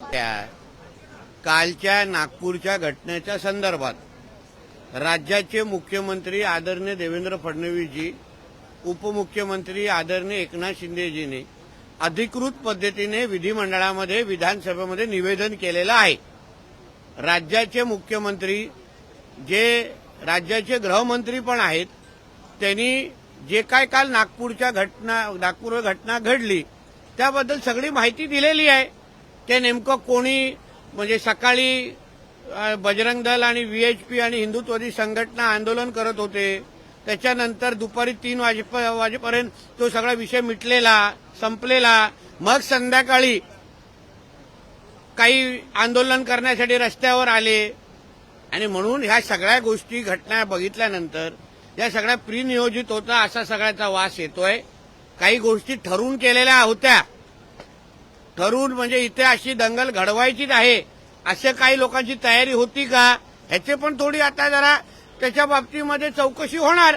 त्या कालच्या नागपूरच्या घटनेच्या संदर्भात राज्याचे मुख्यमंत्री आदरणीय देवेंद्र फडणवीसजी उपमुख्यमंत्री आदरणीय एकनाथ शिंदेजीने अधिकृत पद्धतीने विधिमंडळामध्ये विधानसभेमध्ये निवेदन केलेलं आहे. राज्याचे मुख्यमंत्री जे राज्याचे गृहमंत्री पण आहेत त्यांनी जे काय काल नागपूरच्या घटना नागपूर घटना घडली त्याबद्दल सगळी माहिती दिलेली आहे. ते नेमकं कोणी म्हणजे सकाळी बजरंग दल आणि व्हीएचपी आणि हिंदुत्ववादी संघटना आंदोलन करत होते. त्याच्यानंतर दुपारी तीन वाजेप वाजेपर्यंत तो सगळा विषय मिटलेला संपलेला. मग संध्याकाळी काही आंदोलन करण्यासाठी रस्त्यावर आले. आणि म्हणून ह्या सगळ्या गोष्टी घटना बघितल्यानंतर या सगळ्या प्रिनियोजित होता असा सगळ्याचा वास येतोय. काही गोष्टी ठरून केलेल्या होत्या. ठरून म्हणजे इथे अशी दंगल घडवायचीच आहे अशा काही लोकांची तयारी होती का? ह्याचे पण थोडी आता जरा त्याच्या बाबतीमध्ये चौकशी होणार.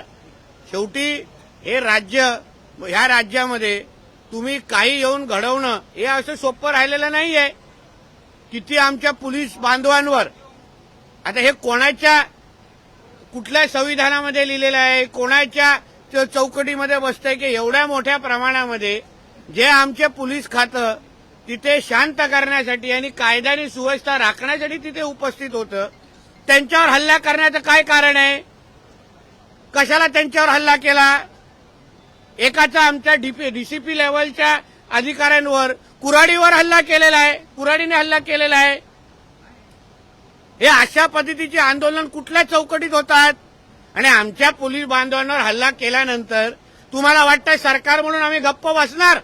शेवटी हे राज्य ह्या राज्यामध्ये तुम्ही काही येऊन घडवणं हे असं सोपं राहिलेलं नाहीये. किती आमच्या पोलीस बांधवांवर आता हे कोणाच्या कुठल्या संविधानामध्ये लिहिलेलं आहे कोणाच्या चौकटीमध्ये बसतंय की एवढ्या मोठ्या प्रमाणामध्ये जे आमचे पोलीस खातं तिथे शांत करण्यासाठी आणि कायदा आणि सुव्यवस्था राखण्यासाठी तिथे उपस्थित होतं. त्यांच्यावर हल्ला करण्याचं काय कारण आहे? कशाला त्यांच्यावर हल्ला केला? एकाचा आमच्या डीपी डीसीपी लेवलच्या अधिकाऱ्यांवर कुराडीवर हल्ला केलेला आहे. कुराडीने हल्ला केलेला आहे. हे अशा पद्धतीचे आंदोलन कुठल्या चौकटीत होतात? आणि आमच्या पोलीस बांधवांवर हल्ला केल्यानंतर तुम्हाला वाटतं सरकार म्हणून आम्ही गप्प बसणार?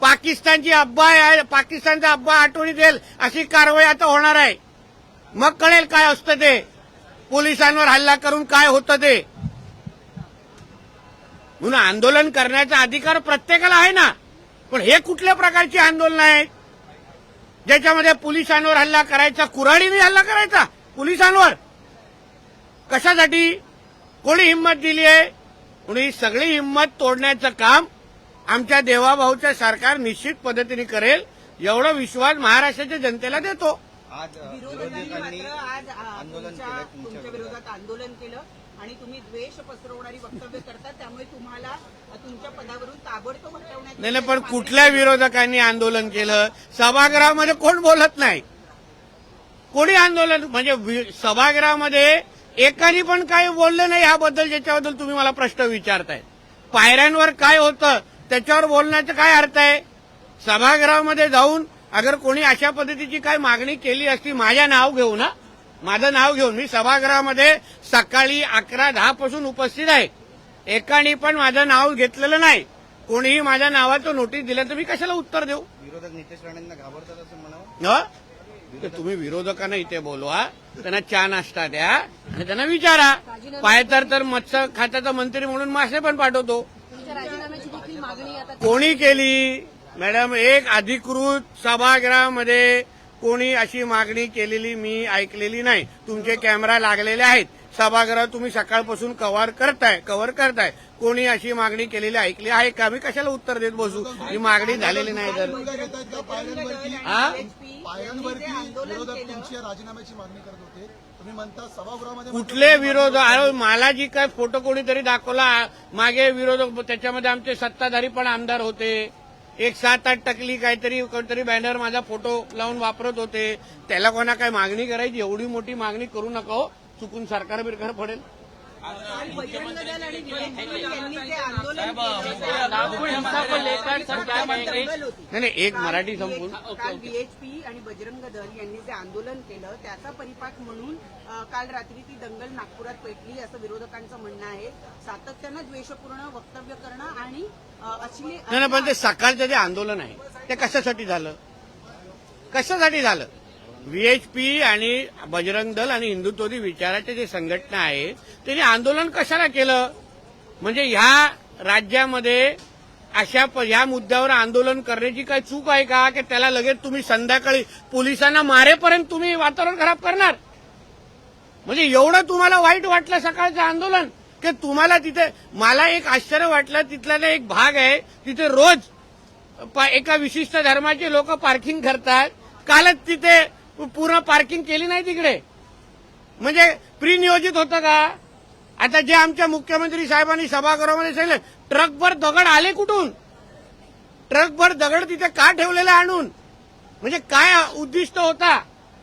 पाकिस्तानची अब्बा आहे पाकिस्तानचा अब्बा आठवणी देईल अशी कारवाई आता होणार आहे. मग कळेल काय असतं ते. पोलिसांवर हल्ला करून काय होतं ते. म्हणून आंदोलन करण्याचा अधिकार प्रत्येकाला आहे ना. पण हे कुठल्या प्रकारची आंदोलन आहेत ज्याच्यामध्ये पोलिसांवर हल्ला करायचा कुऱ्हाडीने हल्ला करायचा? पोलिसांवर? कशासाठी? कोणी हिंमत दिली आहे? म्हणून ही सगळी हिंमत तोडण्याचं काम आमच्या देवाभाऊचं सरकार निश्चित पद्धतीने करेल एवढा विश्वास महाराष्ट्राच्या जनतेला देतो. आज विरोधकांनी आंदोलन तुमच्या विरोधात आंदोलन केलं. आणि तुम्ही द्वेष पसरवणारी वक्तव्य करतात त्यामुळे तुम्हाला तुमच्या पदावरून ताबडतोब हटवण्यात नाही नाही, पण कुठल्या विरोधकांनी आंदोलन केलं? सभागृहामध्ये कोण बोलत नाही? कोणी आंदोलन म्हणजे वि- सभागृहामध्ये एकाने पण काही बोललं नाही ह्याबद्दल ज्याच्याबद्दल तुम्ही मला प्रश्न विचारताय पायऱ्यांवर काय होतं? त्याच्यावर बोलण्याचा काय अर्थ आहे? सभागृहामध्ये जाऊन अगर कोणी अशा पद्धतीची काय मागणी केली असती माझ्या नाव घेऊन ना माझं नाव घेऊन. मी सभागृहामध्ये सकाळी अकरा दहा पासून उपस्थित आहे. एकाने पण माझं नाव घेतलेलं नाही. कोणीही माझ्या नावाचं नोटीस दिलं तर मी कशाला उत्तर देऊ? विरोधक नितेश राणेंना घाबरतात असं म्हणावं? ह? तुम्ही विरोधकांना इथे बोलवा. त्यांना चहा नाश्ता द्या आणि त्यांना विचारा. पायतर तर मत्स्य खात्याचा मंत्री म्हणून मासे पण पाठवतो. कोणी केली? मॅडम एक अधिकृत सभागृहामध्ये कोणी अशी मागणी केलेली मी ऐकलेली नाही. तुमचे कॅमेरा लागलेले आहेत. सभागृह तुम्ही सकाळपासून कव्हर करताय कव्हर करताय. कोणी अशी मागणी केलेली ऐकली आहे का? मी कशाला उत्तर देत बसू? ही मागणी झालेली नाही तर. हा? राजीनाम्याची मागणी करत होते. कुठले विरोध? मला जी काय फोटो कोणीतरी दाखवला मागे विरोधक त्याच्यामध्ये आमचे सत्ताधारी पण आमदार होते. एक सात आठ टकली काहीतरी कोणतरी बॅनर माझा फोटो लावून वापरत होते. त्याला कोणा काय मागणी करायची? एवढी मोठी मागणी करू नका हो. चुकून सरकार बिरकार पडेल. नाही नाही एक मराठी संपून काल बीएचपी आणि बजरंग दल यांनी जे आंदोलन केलं त्याचा परिपाक म्हणून काल रात्री ती दंगल नागपुरात पेटली असं विरोधकांचं म्हणणं आहे. सातत्यानं द्वेषपूर्ण वक्तव्य करणं आणि अ, अश्लील नाही नाही, पण ते सकाळचं जे आंदोलन आहे ते कशासाठी झालं? कशासाठी झालं? व्हीएचपी आणि बजरंग दल आणि हिंदुत्ववादी विचाराचे जे संघटना आहे त्यांनी आंदोलन कशाला केलं? म्हणजे ह्या राज्यामध्ये अशा प- ह्या मुद्द्यावर आंदोलन करण्याची काही चूक आहे का? की त्याला लगेच तुम्ही संध्याकाळी पोलिसांना मारेपर्यंत तुम्ही वातावरण खराब करणार? म्हणजे एवढं तुम्हाला वाईट वाटलं सकाळचं आंदोलन? की तुम्हाला तिथे मला एक आश्चर्य वाटलं तिथला एक भाग आहे तिथे रोज एका विशिष्ट धर्माचे लोक पार्किंग करतात. कालच तिथे पूर्ण पार्किंग केली नाही तिकडे. म्हणजे प्रिनियोजित होतं का? आता जे आमच्या मुख्यमंत्री साहेबांनी सभागृहामध्ये सांगितलं ट्रकभर दगड आले कुठून? ट्रकभर दगड तिथे का ठेवलेले आणून? म्हणजे काय उद्दिष्ट होता?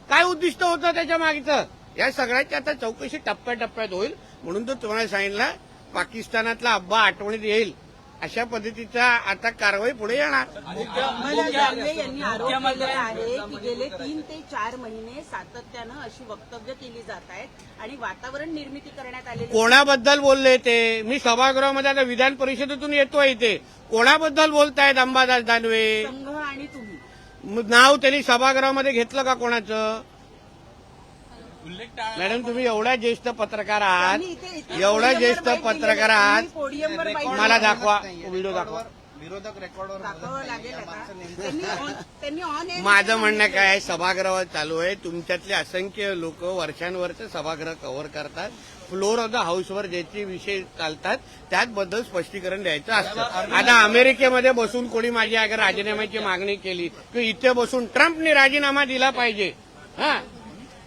काय उद्दिष्ट होतं त्याच्या मागचं? या सगळ्याची आता चौकशी टप्प्याटप्प्यात होईल. म्हणून तो तुम्हाला सांगितलं पाकिस्तानातला अब्बा आठवणीत येईल. अशा पद्धतीचा आता कारवाई पुढे येणार. मला दानवे यांनी आरोप आहे की गेले तीन ते चार महिने सातत्यानं अशी वक्तव्य केली जात आहेत आणि वातावरण निर्मिती करण्यात आलेली कोणाबद्दल बोलले ते? मी सभागृहामध्ये आता विधान परिषदेतून येतोय इथे. कोणाबद्दल बोलतायत अंबादास दानवे? संघ आणि तुम्ही? नाव त्यांनी सभागृहामध्ये घेतलं का कोणाचं? मॅडम तुम्ही एवढ्या ज्येष्ठ पत्रकार आहात त्यांनी इथे- इथे एवढा पोडियमवर ज्येष्ठ पत्रकार. आहात मला. दाखवा. व्हिडिओ दाखवा. विरोधक रेकॉर्डवर माझं म्हणणं काय आहे, सभागृह चालू आहे. तुमच्यातले असंख्य लोक वर्षांवरचे सभागृह कव्हर करतात. फ्लोर ऑफ द हाऊसवर ज्याचे विषय चालतात त्याबद्दल स्पष्टीकरण द्यायचं असतं. आता अमेरिकेमध्ये बसून कोणी माझी अगर राजीनाम्याची मागणी केली किंवा इथे बसून ट्रम्पने राजीनामा दिला पाहिजे. हा?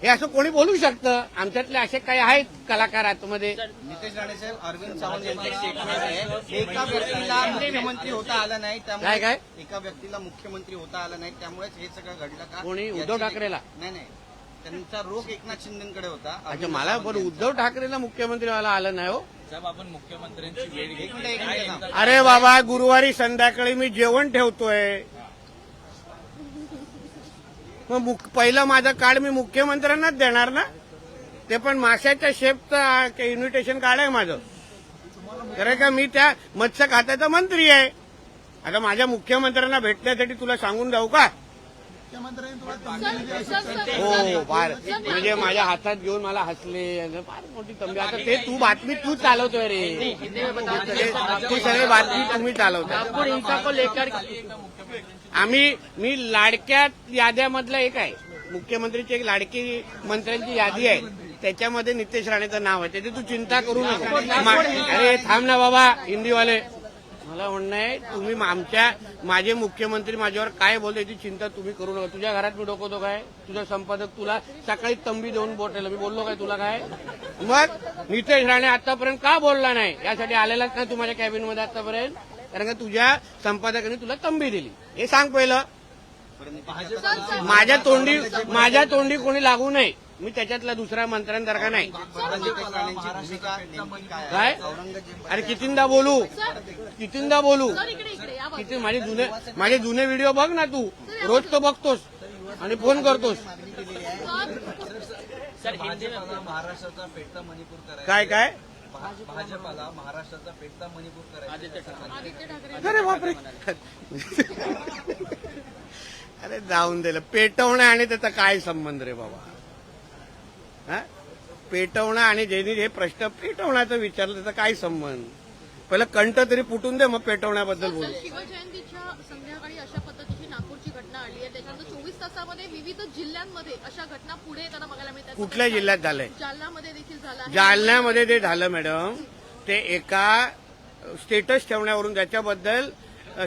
हे असं कोणी बोलू शकतं आमच्यातले असे काही आहेत कलाकार आतमध्ये नितेश राणे साहेब अरविंद सावंत यांचे स्टेटमेंट आहे एका व्यक्तीला मुख्यमंत्री होता आलं नाही काय, त्यामुळे काय? एका व्यक्तीला मुख्यमंत्री होता आलं नाही त्यामुळेच हे सगळं घडलं का कोणी? याची- उद्धव ठाकरेला? नाही नाही त्यांचा रोख एकनाथ शिंदेकडे होता अच्छा मला पण. उद्धव ठाकरेला मुख्यमंत्री व्हायला आलं नाही हो साहेब आपण मुख्यमंत्र्यांची वेळ एक मिनिट एक मिनिट थांब. अरे बाबा गुरुवारी संध्याकाळी मी जेवण ठेवतोय मग पहिलं माझं कार्ड मी मुख्यमंत्र्यांनाच देणार ना? ते पण माशाच्या शेपचं इन्व्हिटेशन कार्ड आहे माझं. खरं का मी त्या मत्स्य खात्याचा मंत्री आहे. आता माझ्या मुख्यमंत्र्यांना भेटण्यासाठी तुला सांगून जाऊ का? हो फार. म्हणजे माझ्या हातात घेऊन मला हसले. फार मोठी तंबी. आता ते तू बातमी तू चालवतोय रे. ती सगळी बातमी तुम्ही चालवता आम्ही मी लाडक्या याद्यामधला एक आहे. मुख्यमंत्रीची एक लाडकी मंत्र्यांची यादी आहे. त्याच्यामध्ये नितेश राणेचं नाव आहे. त्याची तू चिंता करू नका. अरे थांब ना बाबा हिंदीवाले. मला म्हणणं आहे तुम्ही आमच्या माझे मुख्यमंत्री माझ्यावर काय बोलतो याची चिंता तुम्ही करू नका. तुझ्या घरात मी डोकवतो काय? तुझा संपादक तुला सकाळी तंबी देऊन बोटायला मी बोललो काय तुला काय? मग नितेश राणे आतापर्यंत का बोलला नाही? यासाठी आलेलाच नाही तू माझ्या कॅबिनमध्ये आतापर्यंत. कारण का तुझ्या संपादकाने तुला तंबी दिली. हे सांग पहिलं. माझ्या तोंडी माझ्या तोंडी कोणी लागू नये. मी त्याच्यातला दुसरा मंत्र्यांसारखा नाही. काय? अरे कितींदा बोलू? कितींदा बोलू. किती माझे जुने माझे जुने व्हिडिओ बघ ना तू. रोज तो बघतोस आणि फोन करतोस. काय काय? भाजपाला महाराष्ट्राचा पेटता मणिपूर करायचा अरे बापरे. अरे जाऊन दिलं पेटवणं आणि त्याचा काय संबंध रे बाबा? हा? पेटवणं आणि ज्यांनी हे प्रश्न पेटवण्याचा विचारलं त्याचा काय संबंध? पहिलं कंठ तरी फुटून दे मग पेटवण्याबद्दल बोलू. शिवजयंतीच्या संध्याकाळी अशा तासामध्ये विविध जिल्ह्यांमध्ये अशा घटना पुढे येताना बघायला मिळतात. कुठल्या जिल्ह्यात झालंय? जालनामध्ये देखील झाला. जालन्यामध्ये ते झालं मॅडम ते एका स्टेटस ठेवण्यावरून त्याच्याबद्दल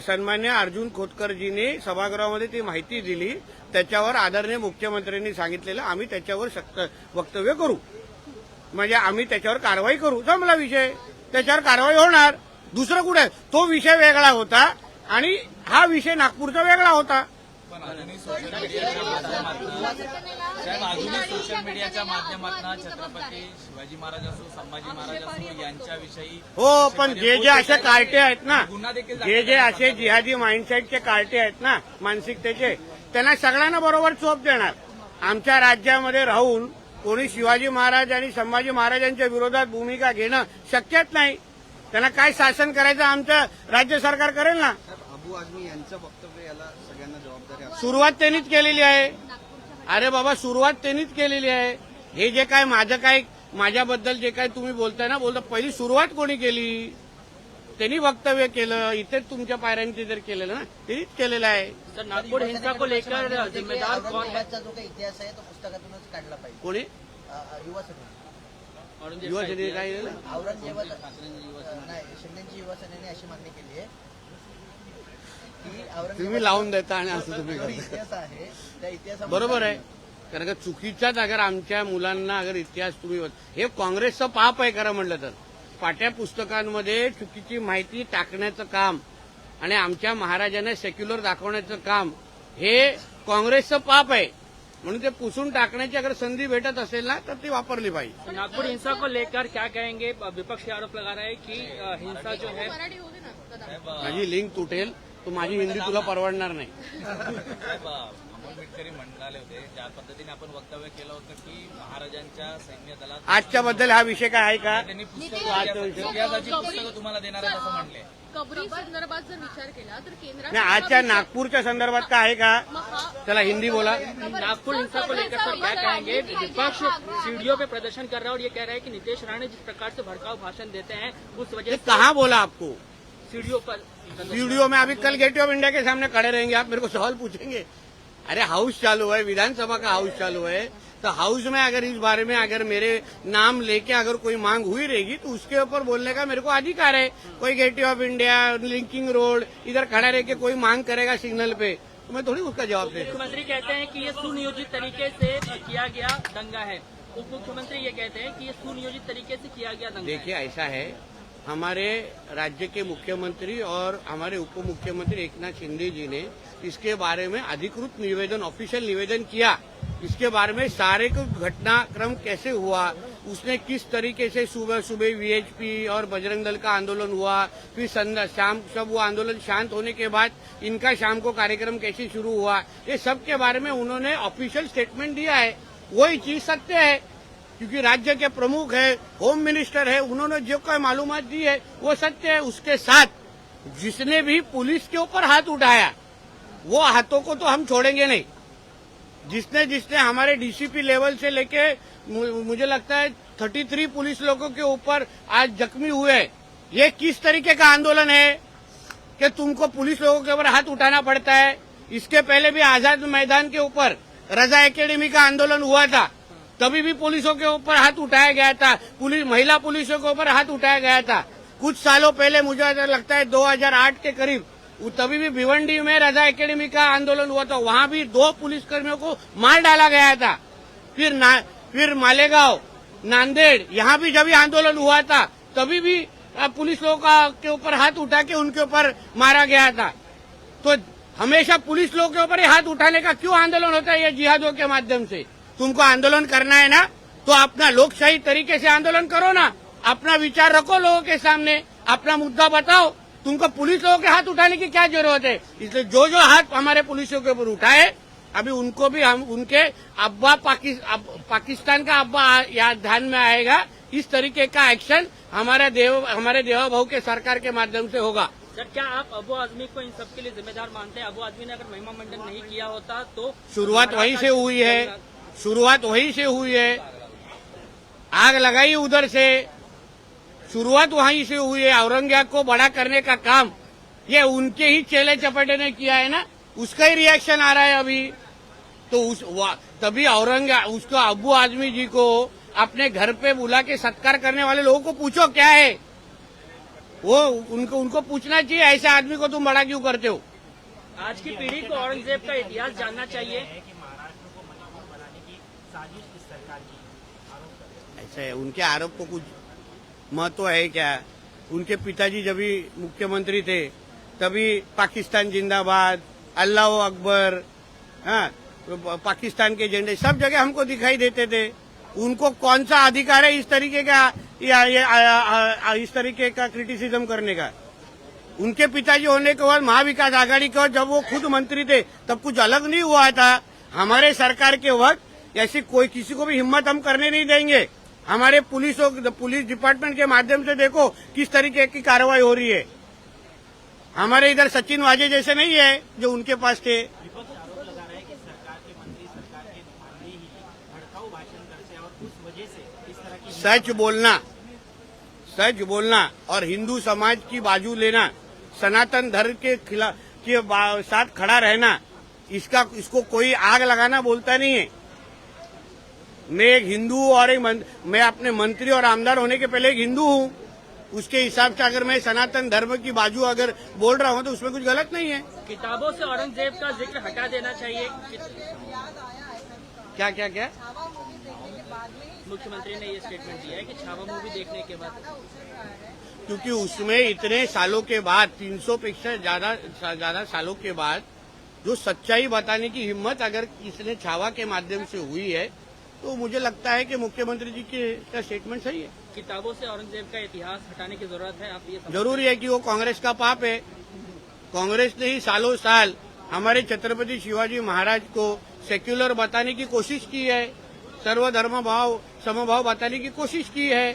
सन्मान्य अर्जुन खोतकरजींनी सभागृहामध्ये ती माहिती दिली. त्याच्यावर आदरणीय मुख्यमंत्र्यांनी सांगितलेलं आम्ही त्याच्यावर सक्त वक्तव्य करू. म्हणजे आम्ही त्याच्यावर कारवाई करू. संपला विषय. त्याच्यावर कारवाई होणार. दुसरं कुठे? तो विषय वेगळा होता आणि हा विषय नागपूरचा वेगळा होता. पण आधुनिक सोशल मीडियाच्या माध्यमातून साहेब आधुनिक सोशल मीडियाच्या माध्यमातून छत्रपती शिवाजी महाराज असो संभाजी महाराज असो यांच्याविषयी हो पण जे जे असे कार्टे आहेत ना गुन्हा देखील जे जे असे जिहादी माइंडसेटचे कार्टे आहेत ना मानसिकतेचे त्यांना सगळ्यांना बरोबर चोप देणार. आमच्या राज्यामध्ये राहून कोणी शिवाजी महाराज आणि संभाजी महाराजांच्या विरोधात भूमिका घेणं शक्यच नाही. त्यांना काय शासन करायचं आमचं राज्य सरकार करेल ना? साहेब, अबू आझमी यांचं वक्तव्य याला सुरुवात त्यांनीच केलेली आहे. अरे बाबा सुरुवात त्यांनीच केलेली आहे. हे जे काय माझं काय माझ्याबद्दल जे काय तुम्ही बोलताय ना बोलता पहिली सुरुवात कोणी केली? त्यांनी वक्तव्य केलं इथेच तुमच्या पायऱ्यांचे जर केलेलं ना त्यांनीच केलेलं आहे. सर नागपुर हिंसा को लेकर जिम्मेदार है औरंगजेबाचा जो काही इतिहास आहे तो पुस्तकातूनच काढला पाहिजे. कोणी? युवा औरंगजेब युवा. सेनेने काय अ, नाही शिंदेची युवा सेनेने अशी मागणी केली आहे. तुम्ही लावून देता आणि असं तुम्ही करता. इतिहास आहे. त्या इतिहासामध्ये बरोबर आहे. कारण का चुकीचाच अगर आमच्या मुलांना अगर इतिहास तुम्ही हे काँग्रेसचं पाप आहे खरं म्हणलं तर. पाट्या पुस्तकांमध्ये चुकीची माहिती टाकण्याचं काम आणि आमच्या महाराजांना सेक्युलर दाखवण्याचं काम हे काँग्रेसचं पाप आहे. म्हणून ते पुसून टाकण्याची अगर संधी भेटत असेल ना तर ती वापरली पाहिजे. नागपुर हिंसा को लेकर क्या कहेंगे? विपक्ष ये आरोप लगा रहा है कि हिंसा जो है माझी लिंक तुटेल. तर माझी हिंदी तुला परवडणार नाही. साहेब अ, अमोल मिटकरी म्हणाले होते ज्या पद्धतीने आपण वक्तव्य केलं होतं की महाराजांच्या सैन्य दलात आजच्या बद्दल हा विषय काय आहे का? त्यांनी पुस्तकं इतिहासाची पुस्तकं तुम्हाला देणार आहेत असं म्हणले. कबरी संदर्भात जर विचार केला तर केंद्रात नाही आजच्या नागपूरच्या संदर्भात काय आहे का? त्याला हिंदी बोला. नागपुर हिंसा को लेकर सर क्या कहेंगे? विपक्ष सीढ़ियों पे प्रदर्शन कर रहा है और ये कह रहा है कि नीतीश राणे जिस प्रकार से भड़काऊ भाषण देते हैं उस वजह ये से कहाँ बोला आपको? सीढ़ियों पर वीडियो में अभी कल गेटवे ऑफ़ इंडिया के सामने खड़े रहेंगे आप मेरे को सवाल पूछेंगे। अरे हाउस चालू है विधानसभा का हाउस चालू है। तो हाउस में अगर इस बारे में अगर मेरे नाम लेके अगर कोई मांग हुई रहेगी तो उसके ऊपर बोलने का मेरे को अधिकार है। कोई gateway of India linking road इधर खड़ा रह के कोई मांग करेगा सिग्नल पे तो मैं थोड़ी उसका जवाब दे मुख्यमंत्री कहते हैं कि ये सुनियोजित तरीके से किया गया दंगा है। उप मुख्यमंत्री ये कहते हैं कि ये सुनियोजित तरीके से किया गया दंगा देखिए ऐसा है हमारे राज्य के मुख्यमंत्री और हमारे उप मुख्यमंत्री एक शिंदे जी ने इसके बारे में अधिकृत निवेदन ऑफिशियल निवेदन किया। इसके बारे में सारे को घटनाक्रम कैसे हुआ, उसने किस तरीके से सुबह सुबह वीएचपी और बजरंग दल का आंदोलन हुआ, फिर शाम सब वो आंदोलन शांत होने के बाद इनका शाम को कार्यक्रम कैसे शुरू हुआ, ये सब के बारे में उन्होंने ऑफिशियल स्टेटमेंट दिया है। वही चीज़ सत्य है। क्योंकि राज्य के प्रमुख है होम मिनिस्टर है, उन्होंने जो कोई मालूमात दी है, वो सत्य है, उसके साथ जिसने भी पुलिस के ऊपर हाथ उठाया, वो हाथों को तो हम छोड़ेंगे नहीं। जिसने जिसने हमारे डीसीपी लेवल से लेके मुझे लगता है थर्टी थ्री पुलिस लोगों के ऊपर आज जख्मी हुए ये किस तरीके का आंदोलन है कि तुमको पुलिस लोगों के ऊपर हाथ उठाना पड़ता है? इसके पहले भी आज़ाद मैदान के ऊपर रजा एकेडमी का आंदोलन हुआ था। तभी भी पुलिसों के ऊपर हाथ उठाया गया था। पुलिस, महिला पुलिसों के ऊपर हाथ उठाया गया था। कुछ सालों पहले मुझे ऐसा लगता है 2008 के करीब तभी भी भिवंडी में रजा एकेडमी का आंदोलन हुआ था। वहाँ भी दो पुलिसकर्मियों को मार डाला गया था। फिर ना, फिर मालेगांव, नांदेड़, यहाँ भी जब आंदोलन हुआ था, तभी भी पुलिस लोगों का, के ऊपर हाथ उठा के उनके ऊपर मारा गया था। तो हमेशा पुलिस लोगों के ऊपर हाथ उठाने का क्यों आंदोलन होता है ये जिहादों के माध्यम से? तुमको आंदोलन करना है ना तो अपना लोकशाही तरीके से आंदोलन करो ना। अपना विचार रखो लोगों के सामने अपना मुद्दा बताओ। तुमको पुलिस लोगों के हाथ उठाने की क्या ज़रूरत है? इसलिए जो जो हाथ हमारे पुलिसों के ऊपर उठाए अभी उनको भी हम उनके अब्बा पाकि, अब, पाकिस्तान का अब्बा याद ध्यान में आएगा इस तरीके का एक्शन हमारे देव हमारे देवा भाव के सरकार के माध्यम से होगा। सर क्या आप अबू आजमी को इन सब के लिए जिम्मेदार मानते हैं? अबू आजमी ने अगर महिमा मंडन नहीं किया होता तो शुरुआत वहीं से हुई है। शुरुआत वहीं से हुई है। आग लगाई उधर से। शुरुआत वहीं से हुई है। औरंगज़ेब को बड़ा करने का काम। ये उनके ही चेले चपेटे ने किया है ना? उसका ही रिएक्शन आ रहा है अभी। तो उस तभी औरंगज़ेब, उसको अबू आजमी जी को अपने घर पे बुला के सत्कार करने वाले लोगों को पूछो, क्या है? वो, उनको उनको पूछना चाहिए, ऐसे आदमी को तुम बड़ा क्यों करते हो? आज की पीढ़ी को औरंगज़ेब का इतिहास जानना चाहिए। ऐसा है उनके आरोप को कुछ महत्त्व है क्या? उनके पिताजी जब भी मुख्यमंत्री थे तभी पाकिस्तान जिंदाबाद अल्लाह अकबर हाँ पाकिस्तान के झंडे सब जगह हमको दिखाई देते थे। उनको कौन सा अधिकार है इस तरीके का या ये आ, आ, आ, इस तरीके का क्रिटिसिज्म करने का? उनके पिताजी होने के बाद महाविकास आघाड़ी के जब वो खुद मंत्री थे तब कुछ अलग नहीं हुआ था। हमारे सरकार के वक्त ऐसी कोई किसी को भी हिम्मत हम करने नहीं देंगे। हमारे पुलिस पुलिस डिपार्टमेंट के माध्यम से देखो किस तरीके की कार्रवाई हो रही है। हमारे इधर सचिन वाजे जैसे नहीं है जो उनके पास थे। सच बोलना सच बोलना और हिंदू समाज की बाजू लेना, सनातन धर्म के खिलाफ के साथ खड़ा रहना, इसका, इसको कोई आग लगाना बोलता नहीं है। मैं एक हिंदू और एक मं- मैं अपने मंत्री और आमदार होने के पहले एक हिंदू हूँ। उसके हिसाब से अगर मैं सनातन धर्म की बाजू अगर बोल रहा हूँ तो उसमें कुछ गलत नहीं है। किताबों से औरंगज़ेब का ज़िक्र हटा देना चाहिए। क्या क्या क्या? मुख्यमंत्री ने ये स्टेटमेंट दिया है कि छावा मूवी देखने के बाद। क्योंकि उसमें इतने सालों के बाद 300 पेक्षा ज़्यादा ज़्यादा सालों के बाद जो सच्चाई बताने की हिम्मत अगर इसने छावा के माध्यम से हुई है तो मुझे लगता है कि मुख्यमंत्री जी के का स्टेटमेंट सही है। किताबों से औरंगज़ेब का इतिहास हटाने की ज़रूरत है आप ये ज़रूरी है कि वो कांग्रेस का पाप है। कांग्रेस ने ही सालों साल हमारे छत्रपति शिवाजी महाराज को सेक्युलर बताने की कोशिश की है सर्वधर्म भाव समभाव बताने की कोशिश की है।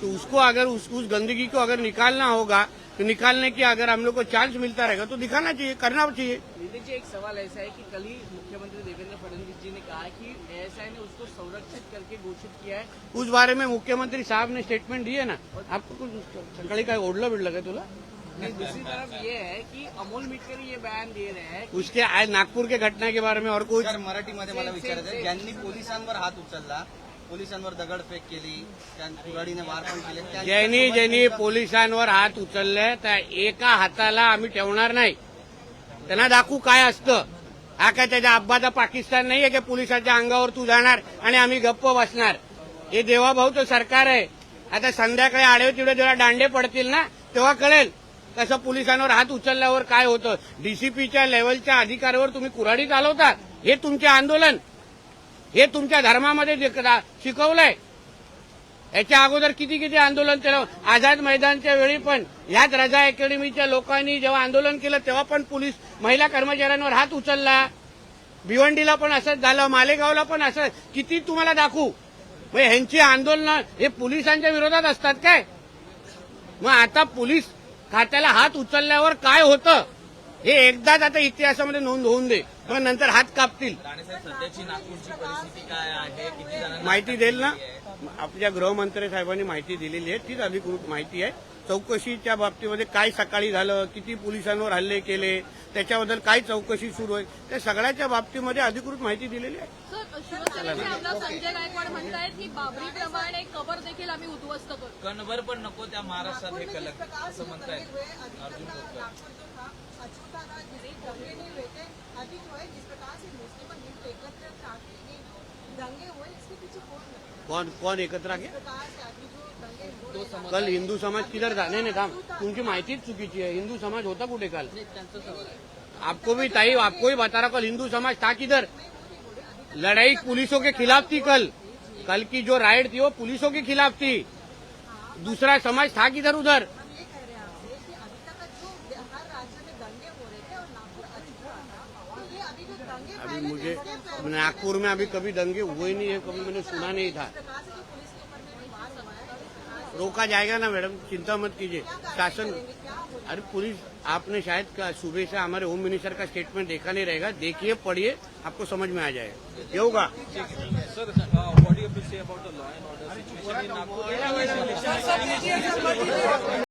तो उसको अगर उस, उस गंदगी को अगर निकालना होगा तो निकालने की अगर हम लोग को चांस मिलता रहेगा तो दिखाना चाहिए करना चाहिए। जी एक सवाल ऐसा है कि कल ही मुख्यमंत्री देवेंद्र फडणवीस जी ने कहा है कि एएसआई ने उसको संरक्षित करके घोषित किया है। उस बारे में मुख्यमंत्री साहब ने स्टेटमेंट दिए ना। आपको कुछ सकाळी काय ओढलं बिडलं का तुला? दूसरी तरफ़ ये है कि अमोल मिटकर ये बयान दे रहे हैं उसके आज नागपुर के घटना के बारे में और कुछ? मराठी मराठीमध्ये मला विचारायचं आहे, ज्यांनी पोलिसांवर हात उचलला पोलिसांवर दगडफेक केली कुऱ्हाडीने मार पण केले. ज्यांनी ज्यांनी पोलिसांवर हात उचलले त्या एका हाताला आम्ही ठेवणार नाही. त्यांना दाखवू काय असतं. हा काय त्याच्या अब्बाचा पाकिस्तान नाहीये की पोलिसाच्या अंगावर तू जाणार आणि आम्ही गप्प बसणार. हे देवाभाऊचं सरकार आहे. आता संध्याकाळी आडवे तिडे जेव्हा दांडे पडतील ना तेव्हा कळेल कसं पोलिसांवर हात उचलल्यावर काय होतं. डीसीपीच्या लेवलच्या अधिकाऱ्यावर तुम्ही कुऱ्हाडी चालवतात. हे तुमचे आंदोलन. हे तुमच्या धर्मामध्ये शिकवलंय. याच्या अगोदर किती किती आंदोलन केलं? आझाद मैदानच्या वेळी पण ह्याच रजा अकॅडमीच्या लोकांनी जेव्हा आंदोलन केलं तेव्हा पण पोलीस महिला कर्मचाऱ्यांवर हात उचलला. भिवंडीला पण असंच झालं मालेगावला पण असं. किती तुम्हाला दाखवू? मग ह्यांची आंदोलनं हे पोलिसांच्या विरोधात असतात काय? मग आता पोलीस खात्याला हात उचलल्यावर काय होतं? हे एकदाच आता इतिहासामध्ये नोंद होऊन दे. मग नंतर हात कापतील. राणेसाहेब सध्याची नागपूरची परिस्थिती काय आहे? किती जणांना माहिती देईल ना? आपल्या गृहमंत्री साहेबांनी माहिती दिलेली आहे. तीच अधिकृत माहिती आहे. चौकशीच्या बाबतीमध्ये काय सकाळी झालं किती पोलिसांवर हल्ले केले त्याच्याबद्दल काय चौकशी सुरू आहे त्या सगळ्याच्या बाबतीमध्ये अधिकृत माहिती दिलेली आहे. शिवसेनेचे आमदार संजय गायकवाड म्हणतायत की बाबरी प्रमाणे कबर देखील आम्ही उद्ध्वस्त करू. कणभर पण नको त्या महाराष्ट्रात हे कलक असं म्हणतायत अर्जुन कौन कौन एकत्र आगे कल हिंदू समाज किधर था नाही नाही थांब तुमची माहितीच चुकीची आहे. हिंदू समाज होता कुठे काल. आपको भी ताई आपको ही बता रहा कल हिंदू समाज था किधर? लड़ाई पुलिसों के खिलाफ थी कल। कल की जो राइड थी वो पुलिसों के खिलाफ थी। दूसरा समाज था किधर उधर? अभी मुझे नागपुर में अभी कभी दंगे हुए नहीं है, कभी मैंने सुना नहीं था। रोका जाएगा ना मैडम चिंता मत कीजिए शासन अरे पुलिस आपने शायद सुबह से हमारे होम मिनिस्टर का स्टेटमेंट देखा नहीं रहेगा देखिए पढ़िए आपको समझ में आ जाएगा ये होगा सर